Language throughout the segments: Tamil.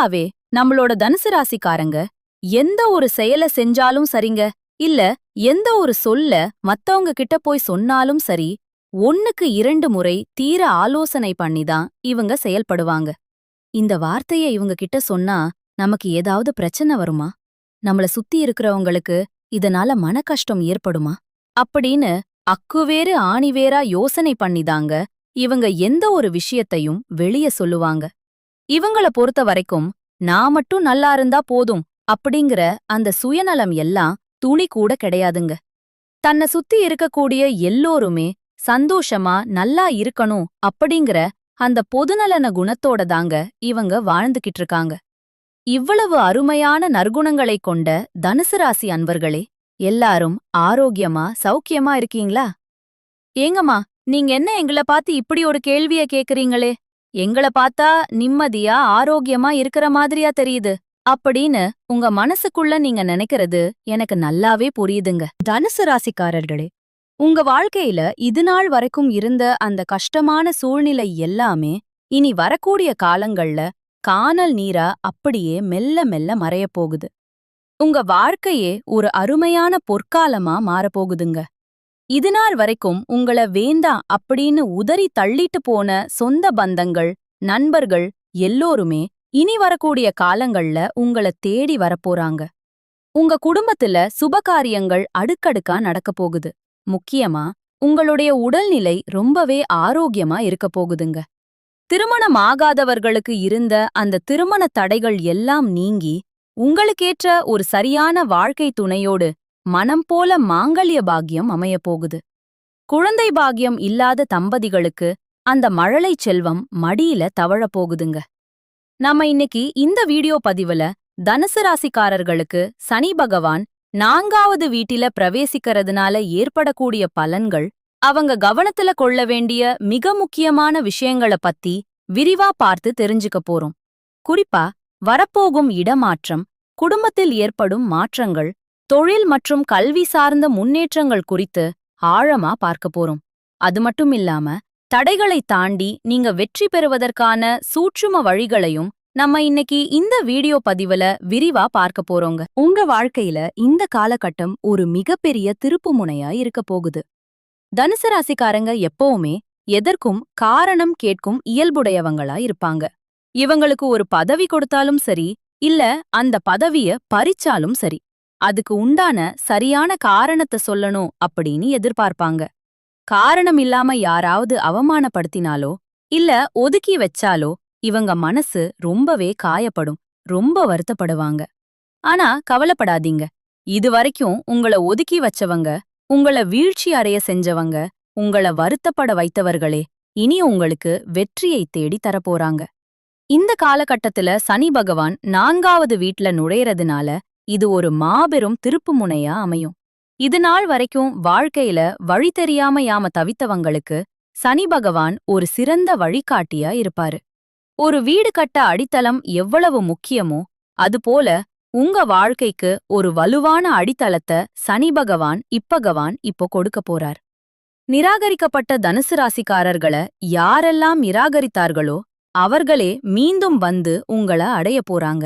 பொதுவாவே நம்மளோட தனுசு ராசிக்காரங்க எந்த ஒரு செயல செஞ்சாலும் சரிங்க. இல்ல எந்த ஒரு சொல்ல மத்தவங்க கிட்ட போய் சொன்னாலும் சரி ஒன்னுக்கு இரண்டு முறை தீர ஆலோசனை பண்ணிதான் இவங்க செயல்படுவாங்க. இந்த வார்த்தைய இவங்க கிட்ட சொன்னா நமக்கு ஏதாவது பிரச்சனை வருமா? நம்மள சுத்தி இருக்கிறவங்களுக்கு இதனால மனக்கஷ்டம் ஏற்படுமா? அப்படின்னு அக்குவேறு ஆணிவேரா யோசனை பண்ணிதாங்க இவங்க எந்த ஒரு விஷயத்தையும் வெளிய சொல்லுவாங்க. இவங்கள பொறுத்த வரைக்கும் நான் மட்டும் நல்லா இருந்தா போதும் அப்படிங்கிற அந்த சுயநலம் எல்லாம் துணி கூட கிடையாதுங்க. தன்னை சுத்தி இருக்கக்கூடிய எல்லோருமே சந்தோஷமா நல்லா இருக்கணும் அப்படிங்கிற அந்த பொதுநலன குணத்தோட தாங்க இவங்க வாழ்ந்துகிட்டு இருக்காங்க. இவ்வளவு அருமையான நற்குணங்களைக் கொண்ட தனுசு ராசி அன்பர்களே எல்லாரும் ஆரோக்கியமா சௌக்கியமா இருக்கீங்களா? ஏங்கம்மா நீங்க என்ன எங்கள பார்த்து இப்படி ஒரு கேள்விய கேக்குறீங்களே? எங்கள பார்த்தா நிம்மதியா ஆரோக்கியமா இருக்கிற மாதிரியா தெரியுது. அப்படின்னு உங்க மனசுக்குள்ள நீங்க நினைக்கிறது எனக்கு நல்லாவே புரியுதுங்க. தனுசு ராசிக்காரர்களே உங்க வாழ்க்கையில இதுநாள் வரைக்கும் இருந்த அந்த கஷ்டமான சூழ்நிலை எல்லாமே இனி வரக்கூடிய காலங்கள்ல கானல் நீரா அப்படியே மெல்ல மெல்ல மறையப் போகுது. உங்க வாழ்க்கையே ஒரு அருமையான பொற்காலமா மாறப்போகுதுங்க இதுநாள் வரைக்கும் உங்கள வேண்டாம் அப்படின்னு உதறி தள்ளிட்டு போன சொந்த பந்தங்கள் நண்பர்கள் எல்லோருமே இனி வரக்கூடிய காலங்கள்ல உங்கள தேடி வரப்போறாங்க. உங்க குடும்பத்துல சுபகாரியங்கள் அடுக்கடுக்கா நடக்கப் போகுது. முக்கியமா உங்களுடைய உடல்நிலை ரொம்பவே ஆரோக்கியமா இருக்க போகுதுங்க. திருமணம் ஆகாதவர்களுக்கு இருந்த அந்த திருமண தடைகள் எல்லாம் நீங்கி உங்களுக்கேற்ற ஒரு சரியான வாழ்க்கை துணையோடு மனம் போல மாங்கல்ய பாக்கியம் அமையப்போகுது குழந்தை பாக்கியம் இல்லாத தம்பதிகளுக்கு அந்த மழலை செல்வம் மடியில தவழப் போகுதுங்க. இன்னைக்கு இந்த வீடியோ பதிவுல தனுசு ராசிக்காரர்களுக்கு சனி பகவான் நான்காவது வீட்டில பிரவேசிக்கிறதுனால ஏற்படக்கூடிய பலன்கள் அவங்க கவனத்துல கொள்ள வேண்டிய மிக முக்கியமான விஷயங்கள பத்தி விரிவா பார்த்து தெரிஞ்சுக்க போறோம். குறிப்பா வரப்போகும் இடமாற்றம் குடும்பத்தில் ஏற்படும் மாற்றங்கள் தொழில் மற்றும் கல்வி சார்ந்த முன்னேற்றங்கள் குறித்து ஆழமா பார்க்க போறோம். அது மட்டும் இல்லாம தடைகளை தாண்டி நீங்க வெற்றி பெறுவதற்கான சூட்சும வழிகளையும் நம்ம இன்னைக்கு இந்த வீடியோ பதிவுல விரிவா பார்க்க போறோங்க. உங்க வாழ்க்கையில இந்த காலகட்டம் ஒரு மிகப்பெரிய திருப்புமுனையா இருக்க போகுது. தனுசு ராசிக்காரங்க எப்பவுமே எதற்கும் காரணம் கேட்கும் இயல்புடையவங்களா இருப்பாங்க. இவங்களுக்கு ஒரு பதவி கொடுத்தாலும் சரி இல்ல அந்த பதவிய பறிச்சாலும் சரி. அதுக்கு உண்டான சரியான காரணத்தை சொல்லணும் அப்படின்னு எதிர்பார்ப்பாங்க. காரணம் இல்லாம யாராவது அவமானப்படுத்தினாலோ இல்ல ஒதுக்கி வச்சாலோ இவங்க மனசு ரொம்பவே காயப்படும் ரொம்ப வருத்தப்படுவாங்க. ஆனா கவலைப்படாதீங்க. இதுவரைக்கும் உங்கள ஒதுக்கி வச்சவங்க உங்கள வீழ்ச்சி அடைய செஞ்சவங்க உங்கள வருத்தப்பட வைத்தவர்களே இனி உங்களுக்கு வெற்றியை தேடி தரப்போறாங்க. இந்த காலகட்டத்துல சனி பகவான் நான்காவது வீட்ல நுழையறதுனால இது ஒரு மாபெரும் திருப்புமுனையா அமையும். இது நாள் வரைக்கும் வாழ்க்கையில வழி தெரியாம யாம தவித்தவங்களுக்கு சனி பகவான் ஒரு சிறந்த வழிகாட்டியா இருப்பாரு. ஒரு வீடு கட்ட அடித்தளம் எவ்வளவு முக்கியமோ அதுபோல உங்க வாழ்க்கைக்கு ஒரு வலுவான அடித்தளத்தை சனி பகவான் இப்பகவான் இப்போ கொடுக்க போறார். நிராகரிக்கப்பட்ட தனுசு ராசிக்காரர்களை யாரெல்லாம் நிராகரித்தார்களோ அவர்களே மீண்டும் வந்து உங்கள அடைய போறாங்க.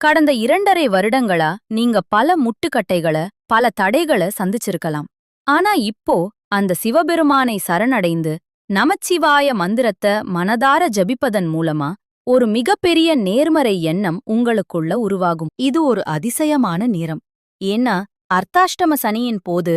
கடந்த இரண்டரை வருடங்களா நீங்க பல முட்டுக்கட்டைகள பல தடைகள சந்திச்சிருக்கலாம். ஆனா இப்போ அந்த சிவபெருமானை சரணடைந்து நமச்சிவாய மந்திரத்தை மனதார ஜபிப்பதன் மூலமா ஒரு மிகப்பெரிய நேர்மறை எண்ணம் உங்களுக்குள்ள உருவாகும். இது ஒரு அதிசயமான நேரம். ஏன்னா அர்த்தாஷ்டம சனியின் போது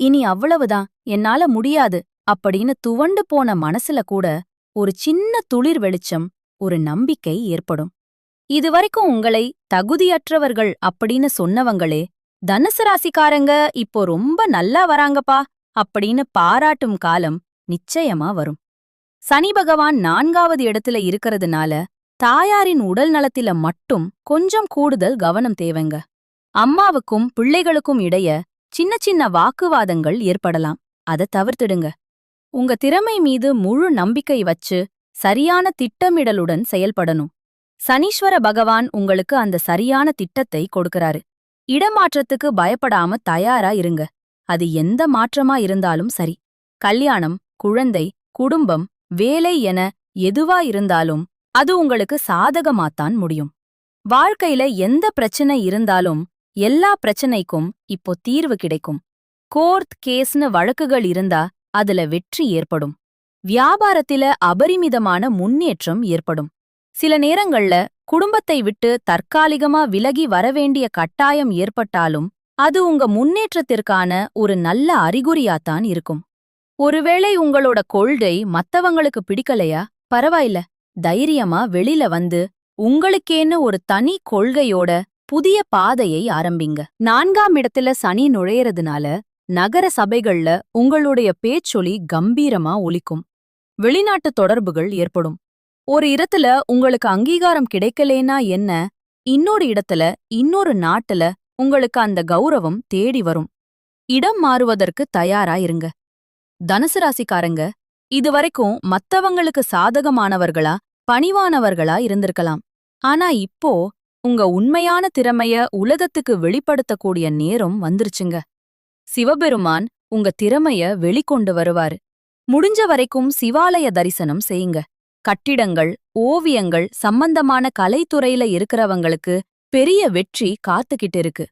இனி அவ்வளவுதான் என்னால முடியாது அப்படின்னு துவண்டு போன மனசுல கூட ஒரு சின்ன துளிர் வெளிச்சம் ஒரு நம்பிக்கை ஏற்படும். இதுவரைக்கும் உங்களை தகுதியற்றவர்கள் அப்படின்னு சொன்னவங்களே தனுசு ராசிக்காரங்க இப்போ ரொம்ப நல்லா வராங்கப்பா அப்படின்னு பாராட்டும் காலம் நிச்சயமா வரும். சனி பகவான் நான்காவது இடத்துல இருக்கறதுனால தாயாரின் உடல் நலத்தில மட்டும் கொஞ்சம் கூடுதல் கவனம் தேவைங்க. அம்மாவுக்கும் பிள்ளைகளுக்கும் இடைய சின்ன சின்ன வாக்குவாதங்கள் ஏற்படலாம். அதை தவிர்த்துடுங்க. உங்க திறமை மீது முழு நம்பிக்கை வச்சு சரியான திட்டமிடலுடன் செயல்படணும். சனீஸ்வர பகவான் உங்களுக்கு அந்த சரியான திட்டத்தை கொடுக்கறாரு. இடமாற்றத்துக்கு பயப்படாம தயாரா இருங்க. அது எந்த மாற்றமா இருந்தாலும் சரி. கல்யாணம் குழந்தை குடும்பம் வேலை என எதுவா இருந்தாலும் அது உங்களுக்கு சாதகமாத்தான் முடியும். வாழ்க்கையில எந்த பிரச்சனை இருந்தாலும் எல்லா பிரச்சனைக்கும் இப்போ தீர்வு கிடைக்கும். கோர்த் கேஸ்னு வழக்குகள் இருந்தா அதுல வெற்றி ஏற்படும். வியாபாரத்தில அபரிமிதமான முன்னேற்றம் ஏற்படும். சில நேரங்கள்ல குடும்பத்தை விட்டு தற்காலிகமா விலகி வரவேண்டிய கட்டாயம் ஏற்பட்டாலும் அது உங்க முன்னேற்றத்திற்கான ஒரு நல்ல அறிகுறியாத்தான் இருக்கும். ஒருவேளை உங்களோட கொள்கை மத்தவங்களுக்கு பிடிக்கலையா? பரவாயில்ல தைரியமா வெளில வந்து உங்களுக்கேன்னு ஒரு தனி கொள்கையோட புதிய பாதையை ஆரம்பிங்க. நான்காம் இடத்துல சனி நுழையறதுனால நகர சபைகள்ல உங்களுடைய பேச்சொலி கம்பீரமா ஒலிக்கும். வெளிநாட்டு தொடர்புகள் ஏற்படும். ஒரு இடத்துல உங்களுக்கு அங்கீகாரம் கிடைக்கலேனா என்ன? இன்னொரு இடத்துல இன்னொரு நாட்டுல உங்களுக்கு அந்த கௌரவம் தேடி வரும். இடம் மாறுவதற்கு தயாரா இருங்க. தனுசு ராசிக்காரங்க இதுவரைக்கும் மத்தவங்களுக்கு சாதகமானவர்களா பணிவானவர்களா இருந்திருக்கலாம். ஆனா இப்போ உங்க உண்மையான திறமைய உலகத்துக்கு வெளிப்படுத்தக்கூடிய நேரம் வந்துருச்சுங்க. சிவபெருமான் உங்க திறமைய வெளிக்கொண்டு வருவாரு. முடிஞ்ச வரைக்கும் சிவாலய தரிசனம் செய்யுங்க. கட்டிடங்கள் ஓவியங்கள் சம்பந்தமான கலைத்துறையில இருக்கிறவங்களுக்கு பெரிய வெற்றி காத்துக்கிட்டு இருக்கு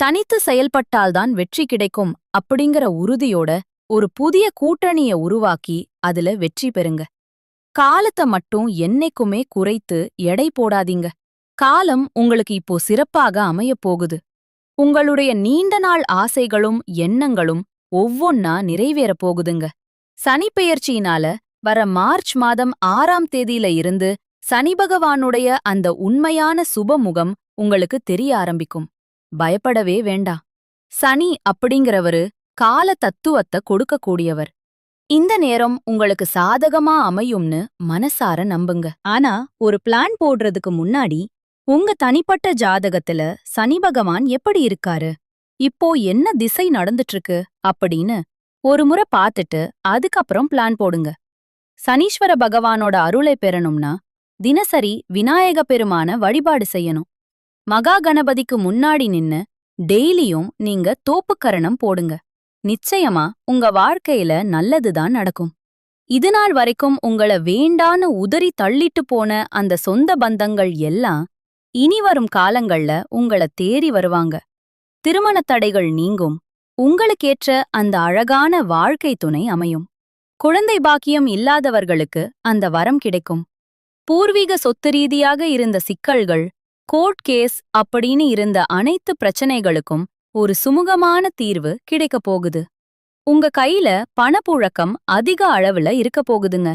தனித்து செயல்பட்டால்தான் வெற்றி கிடைக்கும் அப்படிங்கிற உறுதியோட ஒரு புதிய கூட்டணிய உருவாக்கி அதுல வெற்றி பெறுங்க. காலத்தை மட்டும் என்னைக்குமே குறைத்து எடை போடாதீங்க. காலம் உங்களுக்கு இப்போ சிறப்பாக அமையப் போகுது. உங்களுடைய நீண்ட நாள் ஆசைகளும் எண்ணங்களும் ஒவ்வொன்னா நிறைவேறப் போகுதுங்க. சனிப்பெயர்ச்சியினால வர மார்ச் மாதம் ஆறாம் தேதியில இருந்து சனி பகவானுடைய அந்த உண்மையான சுபமுகம் உங்களுக்கு தெரிய ஆரம்பிக்கும். பயப்படவே வேண்டாம். சனி அப்படிங்கிறவரு கால தத்துவத்தை கொடுக்கக்கூடியவர். இந்த நேரம் உங்களுக்கு சாதகமா அமையும்னு மனசார நம்புங்க. ஆனா ஒரு பிளான் போடுறதுக்கு முன்னாடி உங்க தனிப்பட்ட ஜாதகத்துல சனி பகவான் எப்படி இருக்காரு? இப்போ என்ன திசை நடந்துட்டு இருக்கு? அப்படின்னு ஒரு முறை பார்த்துட்டு அதுக்கப்புறம் பிளான் போடுங்க. சனீஸ்வர பகவானோட அருளை பெறணும்னா தினசரி விநாயக பெருமான வழிபாடு செய்யணும். மகா கணபதிக்கு முன்னாடி நின்னு டெய்லியும் நீங்க தோப்புக்கரணம் போடுங்க. நிச்சயமா உங்க வாழ்க்கையில நல்லதுதான் நடக்கும். இதுநாள் வரைக்கும் உங்கள வேண்டான்னு உதறி தள்ளிட்டு போன அந்த சொந்த பந்தங்கள் எல்லாம் இனி வரும் காலங்கள்ல உங்கள தேறி வருவாங்க. திருமணத் தடைகள் நீங்கும். உங்களுக்கேற்ற அந்த அழகான வாழ்க்கை துணை அமையும். குழந்தை பாக்கியம் இல்லாதவர்களுக்கு அந்த வரம் கிடைக்கும். பூர்வீக சொத்து ரீதியாக இருந்த சிக்கல்கள் கோர்ட் கேஸ் அப்படின்னு இருந்த அனைத்து பிரச்சனைகளுக்கும் ஒரு சுமூகமான தீர்வு கிடைக்கப் போகுது. உங்க கையில பணப்புழக்கம் அதிக அளவுல இருக்க போகுதுங்க.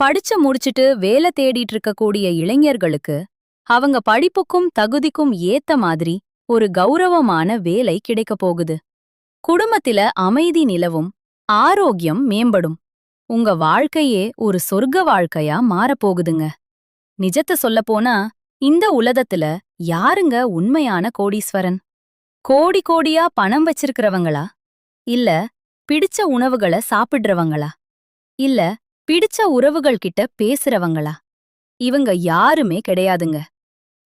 படிச்ச முடிச்சிட்டு வேலை தேடிட்டு இருக்கக்கூடிய இளைஞர்களுக்கு அவங்க படிப்புக்கும் தகுதிக்கும் ஏத்த மாதிரி ஒரு கௌரவமான வேலை கிடைக்கப் போகுது. குடும்பத்தில அமைதி நிலவும் ஆரோக்கியம் மேம்படும். உங்க வாழ்க்கையே ஒரு சொர்க்க வாழ்க்கையா மாறப்போகுதுங்க. நிஜத்த சொல்லப்போனா இந்த உலகத்துல யாருங்க உண்மையான கோடீஸ்வரன்? கோடி கோடியா பணம் வச்சிருக்கிறவங்களா? இல்ல பிடிச்ச உணவுகளை சாப்பிடுறவங்களா? இல்ல பிடிச்ச உறவுகள் கிட்ட பேசுறவங்களா? இவங்க யாருமே கிடையாதுங்க.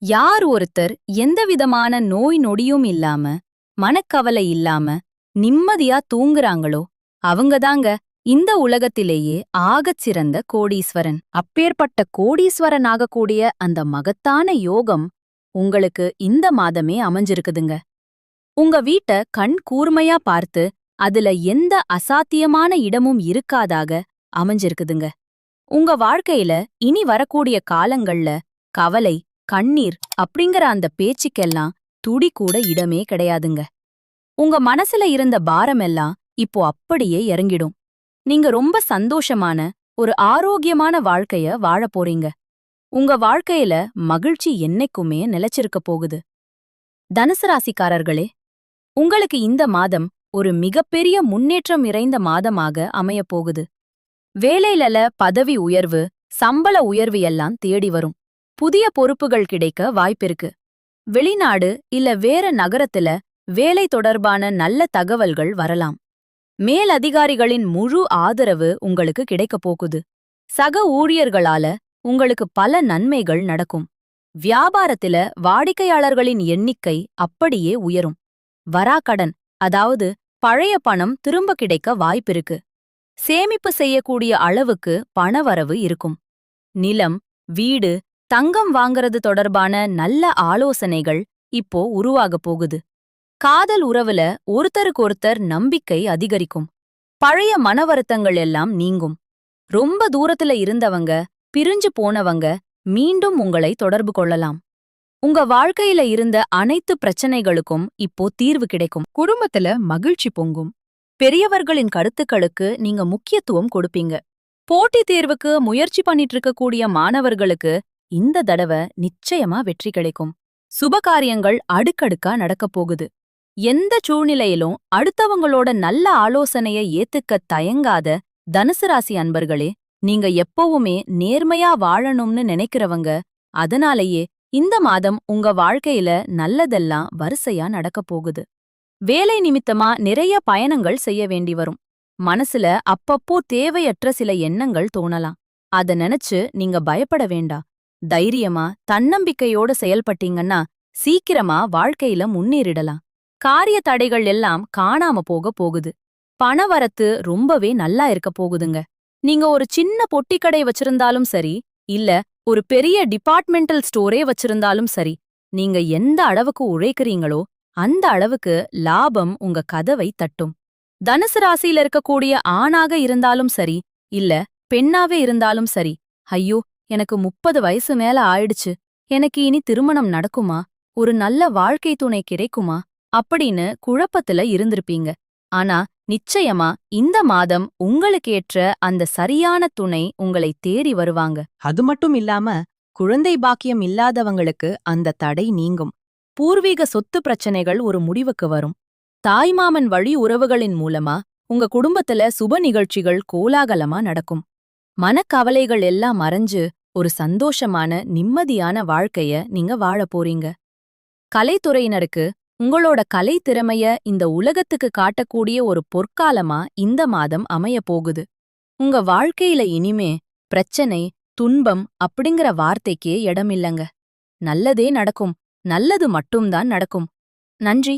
யார் ஒருத்தர் எந்தவிதமான நோய் நொடியும் இல்லாம மனக்கவலை இல்லாம நிம்மதியா தூங்குறாங்களோ அவங்கதாங்க. இந்த உலகத்திலேயே ஆகச் சிறந்த கோடீஸ்வரன். அப்பேற்பட்ட கோடீஸ்வரன் ஆகக்கூடிய அந்த மகத்தான யோகம் உங்களுக்கு இந்த மாதமே அமைஞ்சிருக்குதுங்க. உங்க வீட்ட கண் கூர்மையா பார்த்து அதுல எந்த அசாத்தியமான இடமும் இருக்காதாக அமைஞ்சிருக்குதுங்க. உங்க வாழ்க்கையில இனி வரக்கூடிய காலங்கள்ல கவலை கண்ணீர் அப்படிங்கிற அந்த பேச்சுக்கெல்லாம் துடி கூட இடமே கிடையாதுங்க. உங்க மனசுல இருந்த பாரமெல்லாம் இப்போ அப்படியே இறங்கிடும். நீங்க ரொம்ப சந்தோஷமான ஒரு ஆரோக்கியமான வாழ்க்கைய வாழப் போறீங்க. உங்க வாழ்க்கையில மகிழ்ச்சி என்னைக்குமே நிலைச்சிருக்க போகுது. தனுசு ராசிக்காரர்களே உங்களுக்கு இந்த மாதம் ஒரு மிகப்பெரிய முன்னேற்றம் நிறைந்த மாதமாக அமையப் போகுது. வேலையிலல பதவி உயர்வு சம்பள உயர்வு எல்லாம் தேடி வரும். புதிய பொறுப்புகள் கிடைக்க வாய்ப்பிருக்கு வெளிநாடு இல்ல வேற நகரத்துல வேலை தொடர்பான நல்ல தகவல்கள் வரலாம். மேலதிகாரிகளின் முழு ஆதரவு உங்களுக்கு கிடைக்கப் போகுது. சக ஊழியர்களால உங்களுக்கு பல நன்மைகள் நடக்கும். வியாபாரத்தில வாடிக்கையாளர்களின் எண்ணிக்கை அப்படியே உயரும். வராக்கடன் அதாவது பழைய பணம் திரும்ப கிடைக்க வாய்ப்பிருக்கு சேமிப்பு செய்யக்கூடிய அளவுக்கு பணவரவு இருக்கும். நிலம் வீடு தங்கம் வாங்கறது தொடர்பான நல்ல ஆலோசனைகள் இப்போ உருவாகப் போகுது. காதல் உறவுல ஒருத்தருக்கு ஒருத்தர் நம்பிக்கை அதிகரிக்கும். பழைய மனவருத்தங்கள் எல்லாம் நீங்கும். ரொம்ப தூரத்துல இருந்தவங்க பிரிஞ்சு போனவங்க மீண்டும் உங்களை தொடர்பு கொள்ளலாம். உங்க வாழ்க்கையில இருந்த அனைத்து பிரச்சனைகளுக்கும் இப்போ தீர்வு கிடைக்கும். குடும்பத்துல மகிழ்ச்சி பொங்கும். பெரியவர்களின் கருத்துக்களுக்கு நீங்க முக்கியத்துவம் கொடுப்பீங்க. போட்டித் தேர்வுக்கு முயற்சி பண்ணிட்டு இருக்கக்கூடிய மாணவர்களுக்கு இந்த தடவை நிச்சயமா வெற்றி கிடைக்கும். சுபகாரியங்கள் அடுக்கடுக்கா நடக்கப் போகுது. எந்த சூழ்நிலையிலும் அடுத்தவங்களோட நல்ல ஆலோசனைய ஏத்துக்க தயங்காத தனுசு ராசி அன்பர்களே நீங்க எப்பவுமே நேர்மையா வாழணும்னு நினைக்கிறவங்க அதனாலேயே இந்த மாதம் உங்க வாழ்க்கையில நல்லதெல்லாம் வரிசையா நடக்கப் போகுது. வேலை நிமித்தமா நிறைய பயணங்கள் செய்ய வேண்டி வரும். மனசுல அப்பப்போ தேவையற்ற சில எண்ணங்கள் தோணலாம். அத நினைச்சு நீங்க பயப்பட வேண்டாம் தைரியமா தன்னம்பிக்கையோட செயல்பட்டீங்கன்னா சீக்கிரமா வாழ்க்கையில முன்னேறிடலாம். காரிய தடைகள் எல்லாம் காணாம போக போகுது. பணவரத்து ரொம்பவே நல்லா இருக்க போகுதுங்க. நீங்க ஒரு சின்ன பொட்டிக்கடை வச்சிருந்தாலும் சரி இல்ல ஒரு பெரிய டிபார்ட்மெண்டல் ஸ்டோரே வச்சிருந்தாலும் சரி நீங்க எந்த அளவுக்கு உழைக்கிறீங்களோ அந்த அளவுக்கு லாபம் உங்க கதவை தட்டும். தனுசு ராசியில இருக்கக்கூடிய ஆணாக இருந்தாலும் சரி இல்ல பெண்ணாவே இருந்தாலும் சரி ஐயோ எனக்கு முப்பது வயசு மேல ஆயிடுச்சு எனக்கு இனி திருமணம் நடக்குமா? ஒரு நல்ல வாழ்க்கை துணை கிடைக்குமா? அப்படின்னு குழப்பத்துல இருந்திருப்பீங்க. ஆனா நிச்சயமா இந்த மாதம் உங்களுக்கேற்ற அந்த சரியான துணை உங்களை தேடி வருவாங்க. அது மட்டும் இல்லாம குழந்தை பாக்கியம் இல்லாதவங்களுக்கு அந்த தடை நீங்கும். பூர்வீக சொத்து பிரச்சனைகள் ஒரு முடிவுக்கு வரும். தாய்மாமன் வழி உறவுகளின் மூலமா உங்க குடும்பத்துல சுப நிகழ்ச்சிகள் கோலாகலமா நடக்கும். மனக்கவலைகள் எல்லாம் மறைஞ்சு ஒரு சந்தோஷமான நிம்மதியான வாழ்க்கைய நீங்க வாழப் போறீங்க. கலைத்துறையினருக்கு உங்களோட கலை திறமைய இந்த உலகத்துக்கு காட்டக்கூடிய ஒரு பொற்காலமா இந்த மாதம் அமைய போகுது. உங்க வாழ்க்கையில இனிமே பிரச்சனை துன்பம் அப்படிங்கிற வார்த்தைக்கே இடமில்லங்க. நல்லதே நடக்கும். நல்லது மட்டும்தான் நடக்கும். நன்றி.